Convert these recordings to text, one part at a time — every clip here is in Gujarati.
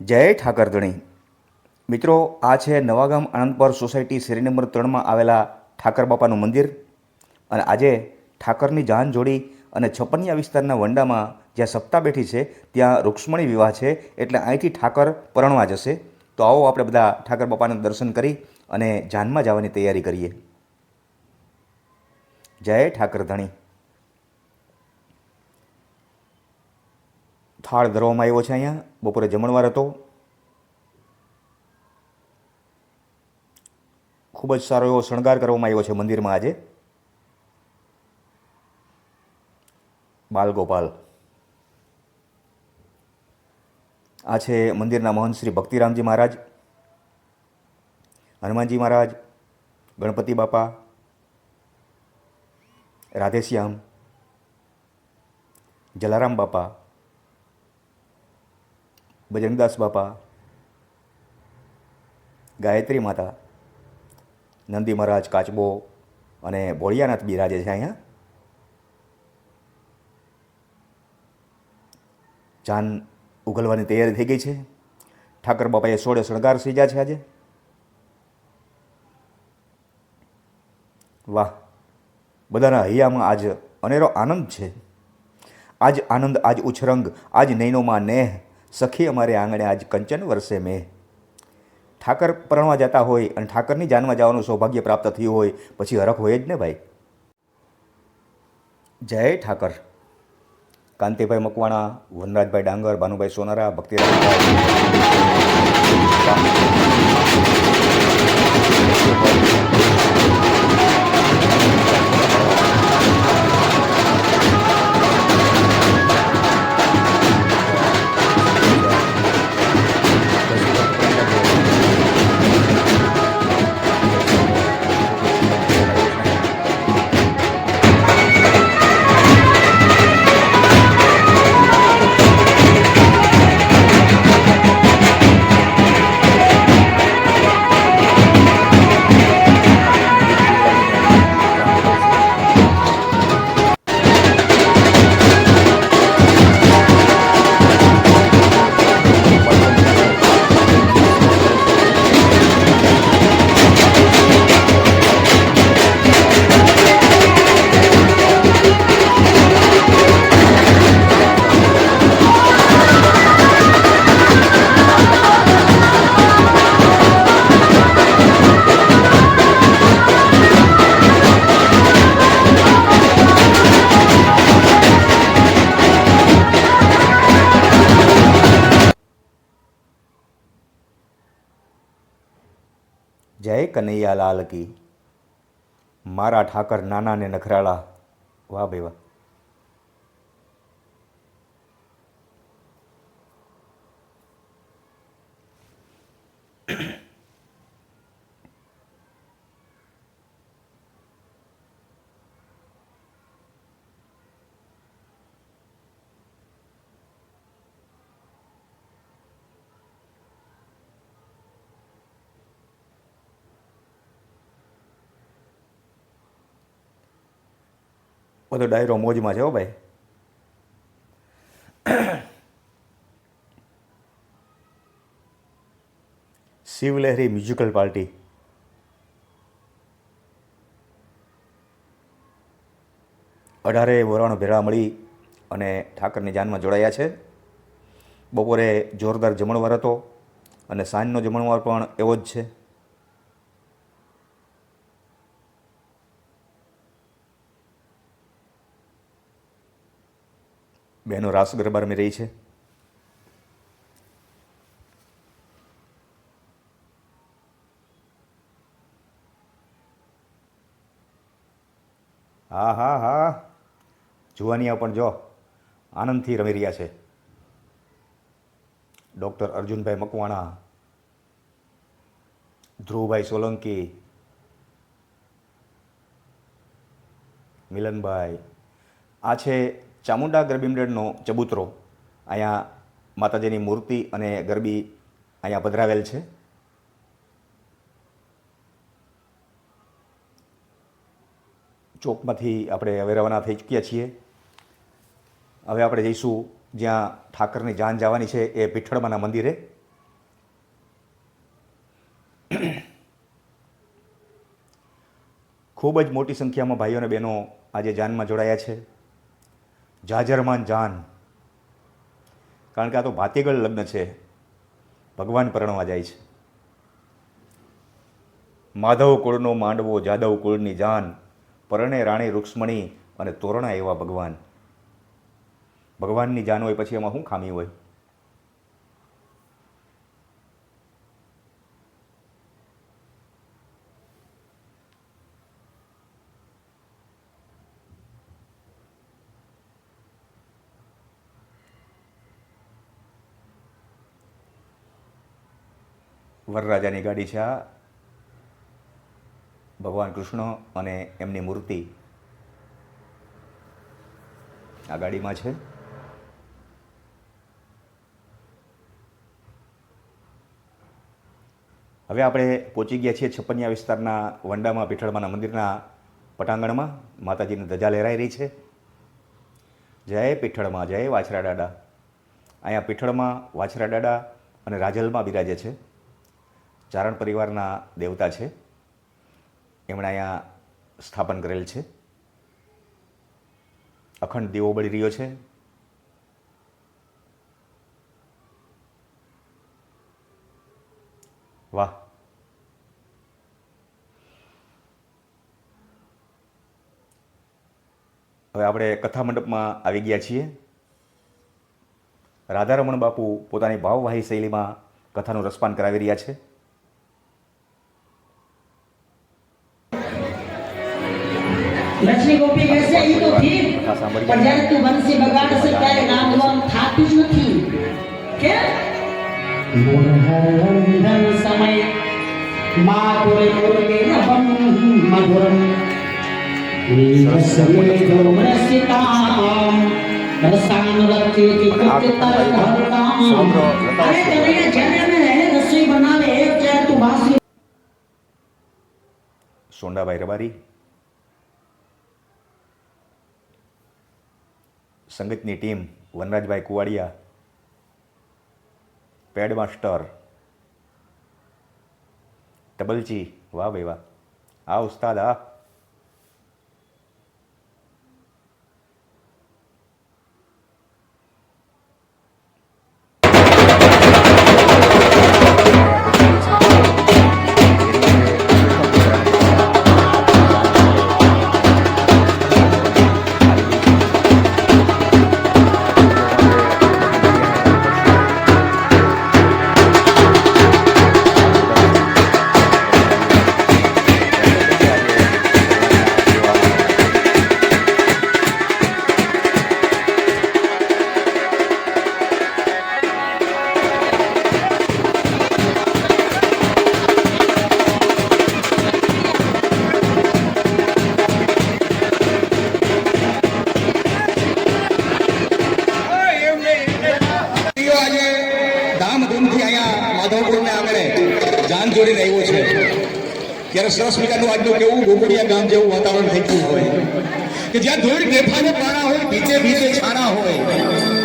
જય ઠાકરધણી. મિત્રો, આ છે નવાગામ આનંદપર સોસાયટી શેરી નંબર ત્રણમાં આવેલા ઠાકર બાપાનું મંદિર. અને આજે ઠાકરની જાન જોડી અને છપનિયા વિસ્તારના વંડામાં જ્યાં સપ્તાહ બેઠી છે, ત્યાં રૂક્ષ્મણી વિવાહ છે, એટલે અહીંથી ઠાકર પરણવા જશે. તો આવો આપણે બધા ઠાકર બાપાના દર્શન કરી અને જાનમાં જવાની તૈયારી કરીએ. જય ઠાકરધણી. થાળ ધરવામાં આવ્યો છે અહીંયા. બપોરે જમણવાર હતો. ખૂબ જ સારો એવો શણગાર કરવામાં આવ્યો છે મંદિરમાં આજે. બાલગોપાલ. આ છે મંદિરના મહંત શ્રી ભક્તિરામજી મહારાજ, હનુમાનજી મહારાજ, ગણપતિ બાપા, રાધેશ્યામ, જલારામ બાપા બજરંગદાસ બાપા, ગાયત્રી માતા, નંદી મહારાજ કાચબો અને ભોળિયાનાથ બિરાજે છે અહીંયા. જાન ઉગલવાની તૈયારી થઈ ગઈ છે. ઠાકર બાપાએ સોળે શણગાર સીજા છે આજે. વાહ, બધાના હૈયામાં આજ અનેરો આનંદ છે. આજ આનંદ, આજ ઉછરંગ, આજ નૈનોમાં નેહ. સખી અમારે આંગણે આજ કંચન વર્ષે મેં. ઠાકર પરણવા જતા હોય અને ઠાકરની જાનમાં જવાનું સૌભાગ્ય પ્રાપ્ત થયું હોય, પછી હરખ હોય જ ને ભાઈ. જય ઠાકર. કાંતિભાઈ મકવાણા, વનરાજભાઈ ડાંગર, ભાનુભાઈ સોનારા, ભક્તિરાજ. જય કનૈયાલાલ કી મારા ઠાકર નાના ને નખરાળા. વાહ ભાઈ વાહ. બધો ડાયરો મોજમાં છે હો ભાઈ. Shivlaheri musical party. અઢારે વરાણ ભેળા મળી અને ઠાકરની જાનમાં જોડાયા છે. બપોરે જોરદાર જમણવાર હતો અને સાંજનો જમણવાર પણ એવો જ છે. બહેનો રાસ ગરબાર રમી રહી છે. હા હા હા. જુવાનિયા પણ જો. આનંદથી રમી રહ્યા છે. ડૉક્ટર અર્જુનભાઈ મકવાણા, ધ્રુવભાઈ સોલંકી, મિલનભાઈ. આ છે ચામુંડા ગરબી મંડળનો ચબૂતરો અહીંયા માતાજીની મૂર્તિ અને ગરબી અહીંયા પધરાવેલ છે. ચોકમાંથી આપણે હવે રવાના થઈ ચૂક્યા છીએ. હવે આપણે જઈશું જ્યાં ઠાકરની જાન જવાની છે એ પીઠળમાના મંદિરે. ખૂબ જ મોટી સંખ્યામાં ભાઈઓ અને બહેનો આજે જાનમાં જોડાયા છે. જાજરમાન જાન. કારણ કે આ તો ભાતીગળ લગ્ન છે. ભગવાન પરણવા જાય છે. માધવ કુળનો માંડવો, જાદવ કુળની જાન, પરણે રાણી રૂક્ષ્મણી અને તોરણા એવા ભગવાન. ભગવાનની જાન હોય પછી એમાં શું ખામી હોય? વરરાજાની ગાડી છે આ. ભગવાન કૃષ્ણ અને એમની મૂર્તિ આ ગાડીમાં છે. હવે આપણે પહોંચી ગયા છીએ છપ્પનિયા વિસ્તારના વંડામાં, પીઠળમાના મંદિરના પટાંગણમાં. માતાજીની ધજા લહેરાઈ રહી છે. જય પીઠળમાં, જય વાછરા દાડા અહીંયા પીઠળમાં, વાછરા દાડા અને રાજલમાં બિરાજે છે. ચારણ પરિવારના દેવતા છે. એમણે અહીંયા સ્થાપન કરેલ છે. અખંડ દીવો બળી રહ્યો છે. વાહ. હવે આપણે કથા મંડપમાં આવી ગયા છીએ. રાધારમણ બાપુ પોતાની ભાવવાહી શૈલીમાં કથાનું રસપાન કરાવી રહ્યા છે. લક્ષ્મી ગોપી કહેશે એ તો ઠીક પણ જ્યારે તું બંસી બગાડશે ત્યારે નામવાનું થાતું જ નથી. કે? મુરહરંધન સમય. માધુરે મુરગે નભમ મધુરમ. ગૌરસિતામ રસાયન રચેતિ કુચિતર હરતામ અરે તને જેને ને રસોઈ બનાવે એક જ્યારે તું બાસી સોંડાભાઈ રબારી સંગીતની ટીમ વનરાજભાઈ કુવાડિયા પેડ માસ્ટર ટબલચી વાહ ભાઈ વાહ આ ઉસ્તાદ આ ધામધૂમથી અહીંયા માધવપુરને આંગણે જાન જોડીને આવ્યો છે. ત્યારે સરસ મજાનું આજનું કેવું ગોકુડિયા ગામ જેવું વાતાવરણ થઈ ગયું હોય. કે જ્યાં ધૂળ, બેફાને પાણા હોય ભીચે ભીચે છાણા હોય,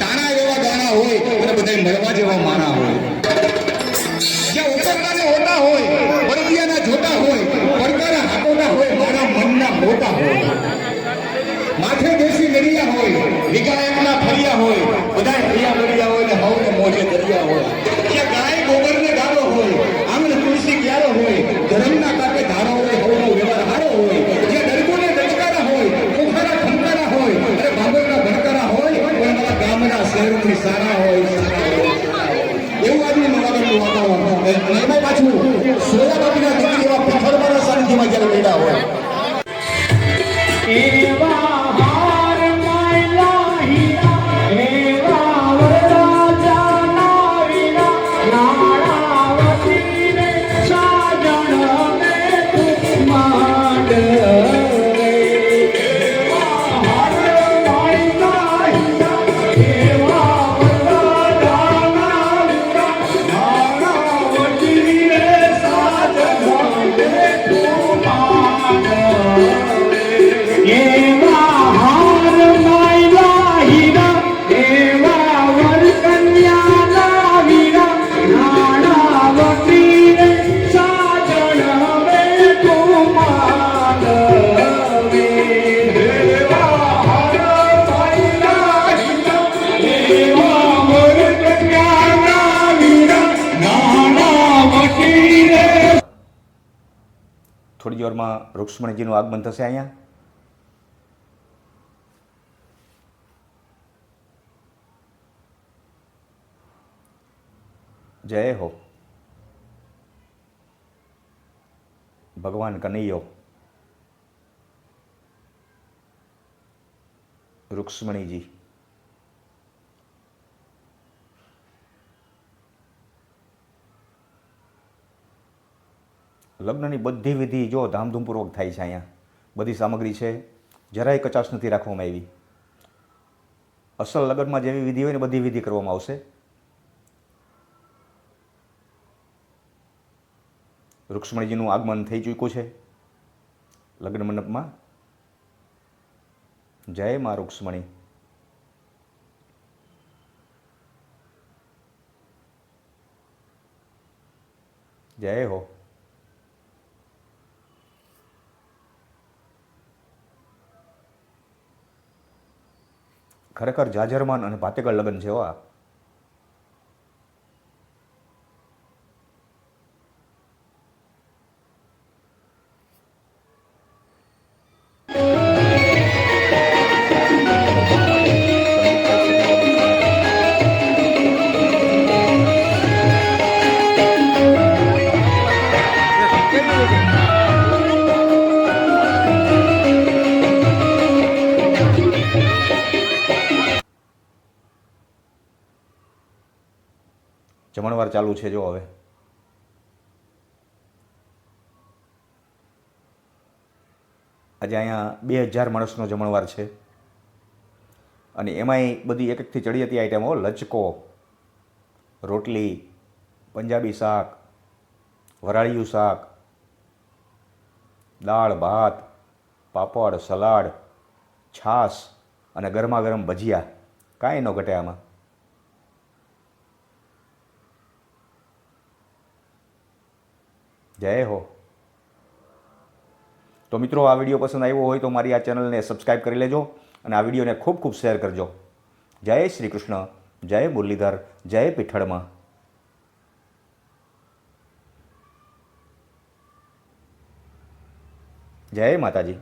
તાણા એવા ગાણા હોય અને બધા મળવા જેવા માણા હોય. જ્યાં ઉતરનાને હોતા હોય પરબિયાના જોતા હોય પડકારા હાકોટા હોય મારા મનના મોટા હોય માથે દેશી નરિયા હોય વિગાયકના ફરિયા હોય બધા હરિયા ભરિયા હોય ને હવને મોજે દરિયા હોય કે ગાય ગોબરને ગાળો હોય આંગણ તુલસી ક્યારો હોય ધર્મના કાપે ધારો હોય હવનો વ્યવહાર હારો હોય જે ડરકોને ડચકારા હોય ખોખારા ખંકારા હોય અરે બાબરના ભણકારા હોય કોઈ અમારા ગામના શહેરોની સારા હોય એવું આજનું નવાગરનું વાતાવરણ અને એમાં પાછું સોયા બાપીના દીકરી એવા પથ્થરમાના સાનિધ્યમાં જ્યારે બેઠા હોય જ રૂક્ષ્મણીજીનું આગમન થશે અહીંયા? જય હો. ભગવાન કનૈયો. રૂક્ષ્મણીજી. લગ્નની બધી વિધિ જો ધામધૂમપૂર્વક થાય છે અહીંયા. બધી સામગ્રી છે. જરાય કચાશ નથી રાખવામાં આવી. અસલ લગ્નમાં જેવી વિધિ હોય ને બધી વિધિ કરવામાં આવશે. રૂક્ષ્મણીજીનું આગમન થઈ ચૂક્યું છે. લગ્ન મંડપમાં. જય મા રૂક્ષ્મણી. જય હો. ખરેખર જાજરમાન અને ભાતેકર લગ્ન છે ચાલુ છે જો હવે. આજે અહીંયા બે હજાર માણસનો જમણવાર છે. અને એમાંય બધી એક એકથી ચડિયાતી આઈટમો લચકો, રોટલી, પંજાબી શાક, વરાળિયું શાક, દાળ, ભાત, પાપડ, સલાડ, છાશ અને ગરમા ગરમ ભજીયા. કાંઈ ન ઘટે આમાં. જય હો. તો મિત્રો, આ વીડિયો પસંદ આવ્યો હોય તો મારી આ ચેનલને સબસ્ક્રાઈબ કરી લેજો અને આ વિડીયોને ખૂબ ખૂબ શેર કરજો. જય શ્રી કૃષ્ણ, જય મુરલીધર, જય પીઠળમાં. જય માતાજી.